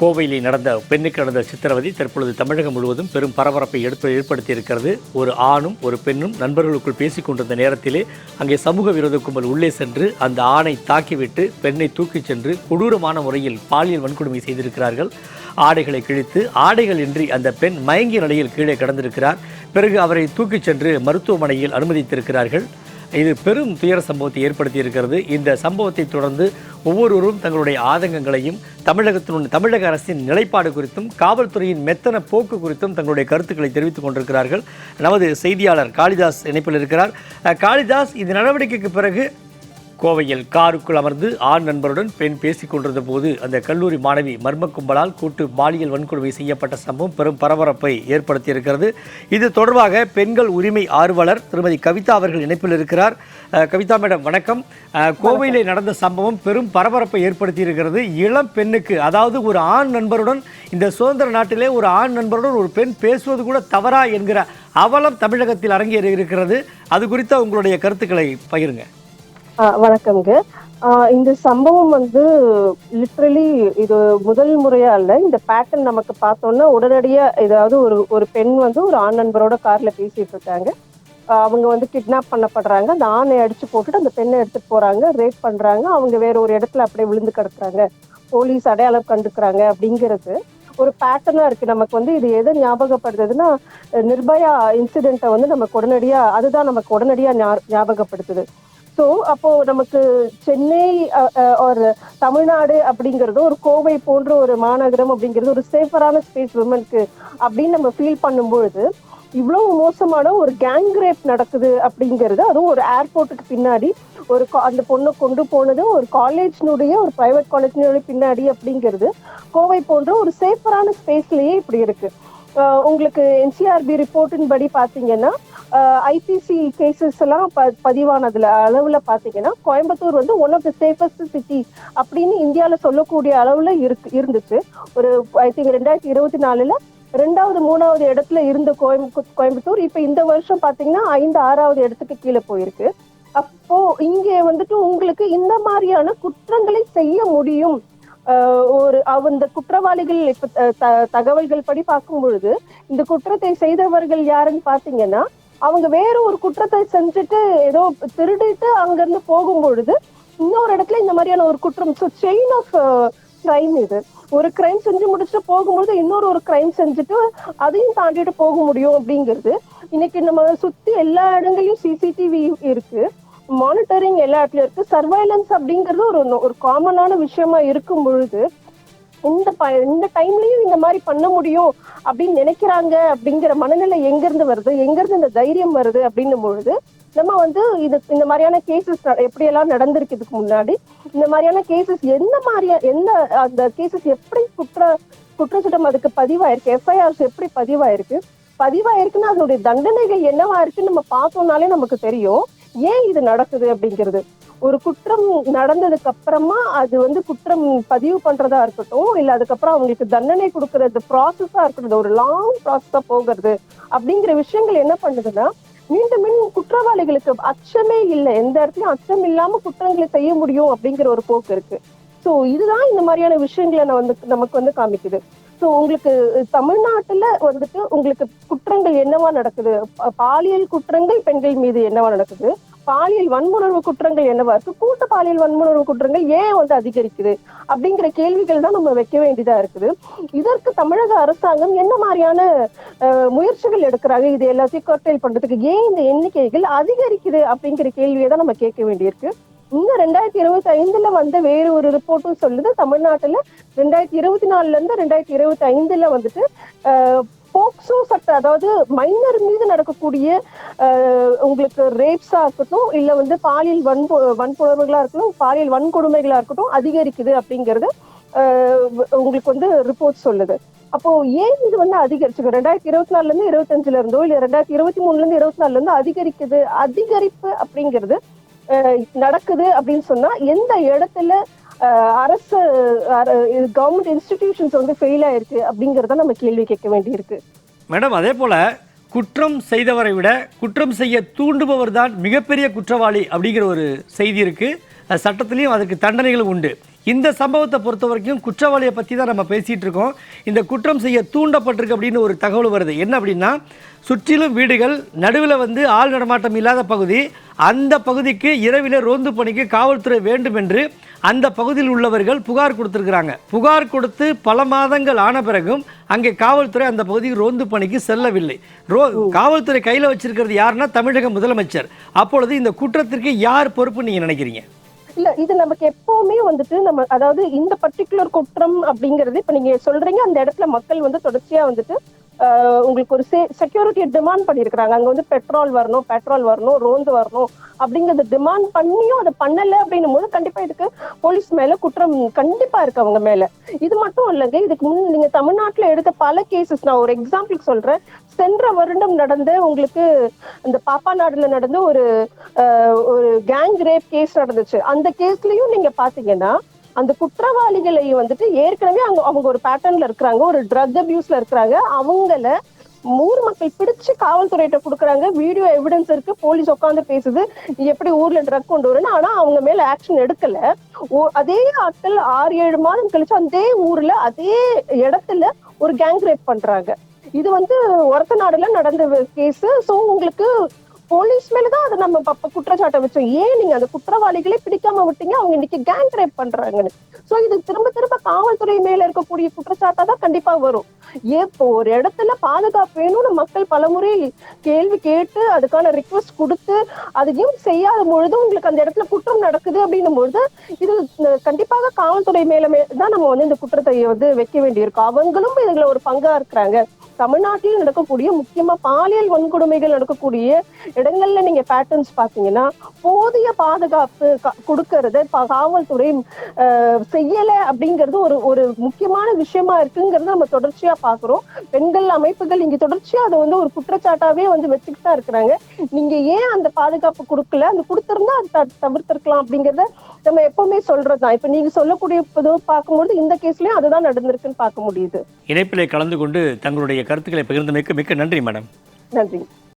கோவையில் நடந்த பெண்ணுக்கு நடந்த சித்திரவதை தற்பொழுது தமிழகம் முழுவதும் பெரும் பரபரப்பை எடுத்து ஏற்படுத்தி இருக்கிறது ஒரு ஆணும் ஒரு பெண்ணும் நண்பர்களுக்குள் பேசிக் கொண்டிருந்த நேரத்திலே அங்கே சமூக விரோத கும்பல் உள்ளே சென்று அந்த ஆணை தாக்கிவிட்டு பெண்ணை தூக்கிச் சென்று கொடூரமான முறையில் பாலியல் வன்கொடுமை செய்திருக்கிறார்கள். ஆடைகளை கிழித்து ஆடைகள் இன்றி அந்த பெண் மயங்கிய நிலையில் கீழே கடந்திருக்கிறார். பிறகு அவரை தூக்கிச் சென்று மருத்துவமனையில் அனுமதித்திருக்கிறார்கள். இது பெரும் துயர சம்பவத்தை ஏற்படுத்தி இருக்கிறது. இந்த சம்பவத்தை தொடர்ந்து ஒவ்வொருவரும் தங்களுடைய ஆதங்கங்களையும் தமிழகத்தினுடைய தமிழக அரசின் நிலைப்பாடு குறித்தும் காவல்துறையின் மெத்தன போக்கு குறித்தும் தங்களுடைய கருத்துக்களை தெரிவித்துக் கொண்டிருக்கிறார்கள். நமது செய்தியாளர் காளிதாஸ் இணைப்பில் இருக்கிறார். காளிதாஸ் இந்த நடவடிக்கைக்கு பிறகு கோவையில் காருக்குள் அமர்ந்து ஆண் நண்பருடன் பெண் பேசிக் கொண்டிருந்த போது அந்த கல்லூரி மாணவி மர்ம கும்பலால் கூட்டு பாலியல் வன்கொடுமை செய்யப்பட்ட சம்பவம் பெரும் பரபரப்பை ஏற்படுத்தியிருக்கிறது. இது தொடர்பாக பெண்கள் உரிமை ஆர்வலர் திருமதி கவிதா அவர்கள் இணைப்பில் இருக்கிறார். கவிதா மேடம் வணக்கம். கோவையிலே நடந்த சம்பவம் பெரும் பரபரப்பை ஏற்படுத்தியிருக்கிறது. இளம் பெண்ணுக்கு அதாவது ஒரு ஆண் நண்பருடன் இந்த சுதந்திர நாட்டிலே ஒரு ஆண் நண்பருடன் ஒரு பெண் பேசுவது கூட தவறா என்கிற அவலம் தமிழகத்தில் அரங்கேறி இருக்கிறது அது குறித்த உங்களுடைய கருத்துக்களை பகிருங்க. வணக்கம்ங்க. இந்த சம்பவம் வந்து லிட்ரலி இது முதல் முறையா இல்ல இந்த பேட்டர்ன் நமக்கு பார்த்தோம்னா உடனடியா ஏதாவது ஒரு ஒரு பெண் வந்து ஒரு ஆண் நண்பரோட கார்ல பேசிட்டு இருக்காங்க. அவங்க வந்து கிட்னாப் பண்ணப்படுறாங்க. அந்த ஆணை அடிச்சு போட்டுட்டு அந்த பெண்ணை எடுத்துட்டு போறாங்க. ரேப் பண்றாங்க. அவங்க வேற ஒரு இடத்துல அப்படியே விழுந்து கிடக்குறாங்க. போலீஸ் அடையாளம் கண்டுக்கிறாங்க அப்படிங்கிறது ஒரு பேட்டர்னா இருக்கு. நமக்கு வந்து இது எதை ஞாபகப்படுத்துதுன்னா நிர்பயா இன்சிடென்ட்டை வந்து நமக்கு உடனடியா அதுதான் நமக்கு உடனடியா ஞா- ஞாபகப்படுத்துது. ஸோ அப்போ நமக்கு சென்னை ஒரு தமிழ்நாடு அப்படிங்கிறது ஒரு கோவை போன்ற ஒரு மாநகரம் அப்படிங்கிறது ஒரு சேஃபரான ஸ்பேஸ் உமனுக்கு அப்படின்னு நம்ம ஃபீல் பண்ணும்பொழுது இவ்வளவு மோசமான ஒரு கேங் ரேப் நடக்குது அப்படிங்கிறது அதுவும் ஒரு ஏர்போர்ட்டுக்கு பின்னாடி ஒரு அந்த பொண்ணை கொண்டு போனது ஒரு காலேஜினுடைய ஒரு பிரைவேட் காலேஜினுடைய பின்னாடி அப்படிங்கிறது கோவை போன்ற ஒரு சேஃபரான ஸ்பேஸ்லயே இப்படி இருக்கு. உங்களுக்கு என்சிஆர்பி ரிப்போர்ட்டின் படி பாத்தீங்கன்னா ஐபிசி கேசஸ் எல்லாம் ப- பதிவானதுல அளவுல பாத்தீங்கன்னா கோயம்புத்தூர் வந்து one of the safest city அப்படின்னு இந்தியாவில சொல்லக்கூடிய அளவுல இருக்கு இருந்துச்சு. ஒரு ஐ திங்க் ரெண்டாயிரத்தி இருபத்தி நாலுல ரெண்டாவது மூணாவது இடத்துல இருந்த கோயம்பு கோயம்புத்தூர் இப்ப இந்த வருஷம் பாத்தீங்கன்னா ஐந்து ஆறாவது இடத்துக்கு கீழே போயிருக்கு. அப்போ இங்கே வந்துட்டு உங்களுக்கு இந்த மாதிரியான குற்றங்களை செய்ய முடியும். ஒரு அந்த குற்றவாளிகள் இப்ப த- த- தகவல்கள் படி பார்க்கும் பொழுது இந்த குற்றத்தை செய்தவர்கள் யாருன்னு பாத்தீங்கன்னா அவங்க வேற ஒரு குற்றத்தை செஞ்சுட்டு ஏதோ திருடிட்டு அங்கிருந்து போகும் பொழுது இன்னொரு இடத்துல இந்த மாதிரியான ஒரு குற்றம். ஸோ செயின் ஆஃப் கிரைம் இது. ஒரு கிரைம் செஞ்சு முடிச்சுட்டு போகும்போது இன்னொரு ஒரு கிரைம் செஞ்சுட்டு அதையும் தாண்டிட்டு போக முடியும் அப்படிங்கிறது. இன்னைக்கு நம்ம சுத்தி எல்லா இடங்களையும் சிசிடிவி இருக்கு. மானிட்டரிங் எல்லா இடத்துலயும் இருக்கு. சர்வைலன்ஸ் அப்படிங்கிறது ஒரு ஒரு காமனான விஷயமா இருக்கும் பொழுது இந்த ப- இந்த டைம்லயும் இந்த மாதிரி பண்ண முடியும் அப்படின்னு நினைக்கிறாங்க அப்படிங்கிற மனநிலை எங்க இருந்து வருது? எங்க இருந்து இந்த தைரியம் வருது அப்படின்னும் பொழுது நம்ம வந்து இது இந்த மாதிரியான கேசஸ் எப்படி எல்லாம் நடந்திருக்கு இதுக்கு முன்னாடி? இந்த மாதிரியான கேசஸ் எந்த மாதிரியா எந்த அந்த கேசஸ் எப்படி குற்ற குற்றச்சட்டம் அதுக்கு பதிவாயிருக்கு? எஃப்ஐஆர்ஸ் எப்படி பதிவாயிருக்கு? பதிவாயிருக்குன்னா அதனுடைய தண்டனைகள் என்னவா இருக்குன்னு நம்ம பார்த்தோம்னாலே நமக்கு தெரியும். ஏன் இது நடக்குது அப்படிங்கிறது. ஒரு குற்றம் நடந்ததுக்கு அப்புறமா அது வந்து குற்றம் பதிவு பண்றதா இருக்கட்டும் இல்ல அதுக்கப்புறம் அவங்களுக்கு தண்டனை கொடுக்கறது ப்ராசஸா இருக்கிறது ஒரு லாங் ப்ராசஸா போகிறது அப்படிங்கிற விஷயங்கள் என்ன பண்ணுதுன்னா மீண்டும் மீண்டும் குற்றவாளிகளுக்கு அச்சமே இல்லை. எந்த இடத்துலயும் அச்சம் இல்லாம குற்றங்களை செய்ய முடியும் அப்படிங்கிற ஒரு போக்கு இருக்கு. சோ இதுதான் இந்த மாதிரியான விஷயங்களை நான் வந்து நமக்கு வந்து காமிக்குது. ஸோ உங்களுக்கு தமிழ்நாட்டுல வந்துட்டு உங்களுக்கு குற்றங்கள் என்னவா நடக்குது? பாலியல் குற்றங்கள் பெண்கள் மீது என்னவா நடக்குது? பாலியல் வன்முணர்வு குற்றங்கள் என்னவா? இருக்கு கூட்டு பாலியல் வன்முணர்வு குற்றங்கள் ஏன் வந்து அதிகரிக்குது? அப்படிங்கிற கேள்விகள் தான் நம்ம வைக்க வேண்டியதா இருக்குது. இதற்கு தமிழக அரசாங்கம் என்ன மாதிரியான முயற்சிகள் எடுக்கிறாங்க? இது எல்லாத்தையும் கர்டைல் பண்றதுக்கு ஏன் இந்த எண்ணிக்கைகள் அதிகரிக்குது? அப்படிங்கிற கேள்வியை தான் நம்ம கேட்க வேண்டியிருக்கு. இந்த ரெண்டாயிரத்தி இருபத்தி ஐந்துல வந்த வேறு ஒரு ரிப்போர்ட்டும் சொல்லுது. தமிழ்நாட்டுல ரெண்டாயிரத்தி இருபத்தி நாலுல இருந்து ரெண்டாயிரத்தி இருபத்தி ஐந்துல வந்துட்டு போக்சோ சட்டம் அதாவது மைனர் மீது நடக்கக்கூடிய அஹ், உங்களுக்கு ரேப்ஸா இருக்கட்டும் இல்ல வந்து பாலியல் வன்பு வன்புணர்வுகளா இருக்கட்டும் பாலியல் வன்கொடுமைகளா இருக்கட்டும் அதிகரிக்குது அப்படிங்கறது உங்களுக்கு வந்து ரிப்போர்ட் சொல்லுது. அப்போ ஏன் இது வந்து அதிகரிச்சு ரெண்டாயிரத்தி இருபத்தி நாலுல இருந்து இருபத்தஞ்சுல இருந்தோ இல்ல ரெண்டாயிரத்தி இருபத்தி மூணுல இருந்து இருபத்தி நாலுல இருந்து அதிகரிக்குது அதிகரிப்பு அப்படிங்கிறது நடக்குது அப்படின்னு சொன்னா எந்த இடத்துல அரசு கவர்மெண்ட் இன்ஸ்டிடியூஷன்ஸ் வந்து ஃபெயில் ஆயிருக்கு அப்படிங்கறத நம்ம கேள்வி கேட்க வேண்டியிருக்கு. மேடம் அதே போல குற்றம் செய்தவரை விட குற்றம் செய்ய தூண்டுபவர் தான் மிகப்பெரிய குற்றவாளி அப்படிங்கிற ஒரு செய்தி இருக்குது சட்டத்திலையும் அதற்கு தண்டனைகளும் உண்டு. இந்த சம்பவத்தை பொறுத்த வரைக்கும் குற்றவாளியை பற்றி தான் நம்ம பேசிகிட்டு இருக்கோம். இந்த குற்றம் செய்ய தூண்டப்பட்டிருக்கு அப்படின்னு ஒரு தகவல் வருது. என்ன அப்படின்னா சுற்றிலும் வீடுகள் நடுவில் வந்து ஆள் நடமாட்டம் இல்லாத பகுதி. அந்த பகுதிக்கு இரவில் ரோந்து பணிக்கு காவல்துறை வேண்டும் என்று அந்த பகுதியில் உள்ளவர்கள் புகார் கொடுத்துருக்குறாங்க. புகார் கொடுத்து பல மாதங்கள் ஆன பிறகும் அங்கே காவல்துறை அந்த பகுதிக்கு ரோந்து பணிக்கு செல்லவில்லை. ரோ காவல்துறை கையில் வச்சிருக்கிறது யாருன்னா தமிழக முதலமைச்சர். அப்பொழுது இந்த குற்றத்திற்கு யார் பொறுப்பு நீங்கள் நினைக்கிறீங்க? இல்ல இது நமக்கு எப்பவுமே வந்துட்டு நம்ம அதாவது இந்த பர்டிகுலர் குற்றம் அப்படிங்கறது இப்ப நீங்க சொல்றீங்க அந்த இடத்துல மக்கள் வந்து தொடர்ச்சியா வந்துட்டு உங்களுக்கு ஒரு செக்யூரிட்டியை டிமாண்ட் பண்ணியிருக்கிறாங்க. அங்கே வந்து பெட்ரோல் வரணும் பெட்ரோல் வரணும் ரோந்து வரணும் அப்படிங்கிறத டிமாண்ட் பண்ணியும் அதை பண்ணலை அப்படின்னும் போது கண்டிப்பாக இதுக்கு போலீஸ் மேலே குற்றம் கண்டிப்பாக இருக்கு அவங்க மேலே. இது மட்டும் இல்லைங்க இதுக்கு முன் நீங்கள் தமிழ்நாட்டில் எடுத்த பல கேசஸ் நான் ஒரு எக்ஸாம்பிளுக்கு சொல்கிறேன் சென்ற வருடம் நடந்த உங்களுக்கு இந்த பாப்பா நாடுல நடந்த ஒரு ஒரு கேங் ரேப் கேஸ் நடந்துச்சு. அந்த கேஸ்லயும் நீங்க பாத்தீங்கன்னா அந்த குற்றவாளிகளை வந்துட்டு ஏற்கனவே அவங்க அவங்க ஒரு பேட்டர்ன்ல இருக்கிறாங்க ஒரு ட்ரக் அபியூஸ்ல இருக்கிறாங்க. அவங்கள ஊர் மக்கள் பிடிச்சு காவல்துறையிட்ட கொடுக்குறாங்க. வீடியோ எவிடன்ஸ் இருக்கு. போலீஸ் உட்காந்து பேசுது. நீ எப்படி ஊர்ல ட்ரக் கொண்டு வரணும் ஆனா அவங்க மேல ஆக்ஷன் எடுக்கல. அதே ஆட்கள் ஆறு ஏழு மாதம் கழிச்சு அதே ஊர்ல அதே இடத்துல ஒரு கேங் ரேப் பண்றாங்க. இது வந்து ஒரத்த நாடுல நடந்த கேஸ் சோ உங்களுக்கு போலீஸ் மேலதான் அதை நம்ம அப்ப குற்றச்சாட்டை வச்சோம். ஏன் நீங்க அந்த குற்றவாளிகளே பிடிக்காம விட்டீங்க? அவங்க இன்னைக்கு கேங் ரேப் பண்றாங்கன்னு. சோ இது திரும்ப திரும்ப காவல்துறை மேல இருக்கக்கூடிய குற்றச்சாட்டா தான் கண்டிப்பா வரும். ஏன் இப்போ ஒரு இடத்துல பாதுகாப்பு வேணும்னு மக்கள் பலமுறை கேள்வி கேட்டு அதுக்கான ரிக்வஸ்ட் கொடுத்து அதையும் செய்யாத பொழுது உங்களுக்கு அந்த இடத்துல குற்றம் நடக்குது அப்படின்னும் பொழுது இது கண்டிப்பாக காவல்துறை மேல தான் நம்ம வந்து இந்த குற்றத்தை வந்து வைக்க வேண்டியிருக்கும் அவங்களும் இதுல ஒரு பங்கா இருக்கிறாங்க. தமிழ்நாட்டில் நடக்கக்கூடிய முக்கியமா பாலியல் வன்கொடுமைகள் நடக்கக்கூடிய இடங்கள்ல நீங்க பேட்டர்ன்ஸ் பாத்தீங்கன்னா போதிய பாதுகாப்பு க- கொடுக்கறத காவல்துறை செய்யல அப்படிங்கிறது ஒரு ஒரு முக்கியமான விஷயமா இருக்குங்கிறத நம்ம தொடர்ச்சியா பாக்குறோம் பெண்கள் அமைப்புகள் இங்க தொடர்ச்சியா அதை வந்து ஒரு குற்றச்சாட்டாவே வந்து வச்சுக்கிட்டு தான் இருக்கிறாங்க. நீங்க ஏன் அந்த பாதுகாப்பு கொடுக்கல? அந்த கொடுத்திருந்தா அதை த- தவிர்த்திருக்கலாம் அப்படிங்கறத நம்ம எப்பவுமே சொல்றதுதான். இப்ப நீங்க சொல்லக்கூடிய பார்க்கும்போது இந்த கேஸ்லயும் அதுதான் நடந்திருக்குன்னு பார்க்க முடியுது. இணைப்பிலே கலந்து கொண்டு தங்களுடைய கருத்துக்களை பகிர்ந்தமைக்கு மிக்க நன்றி மேடம். நன்றி.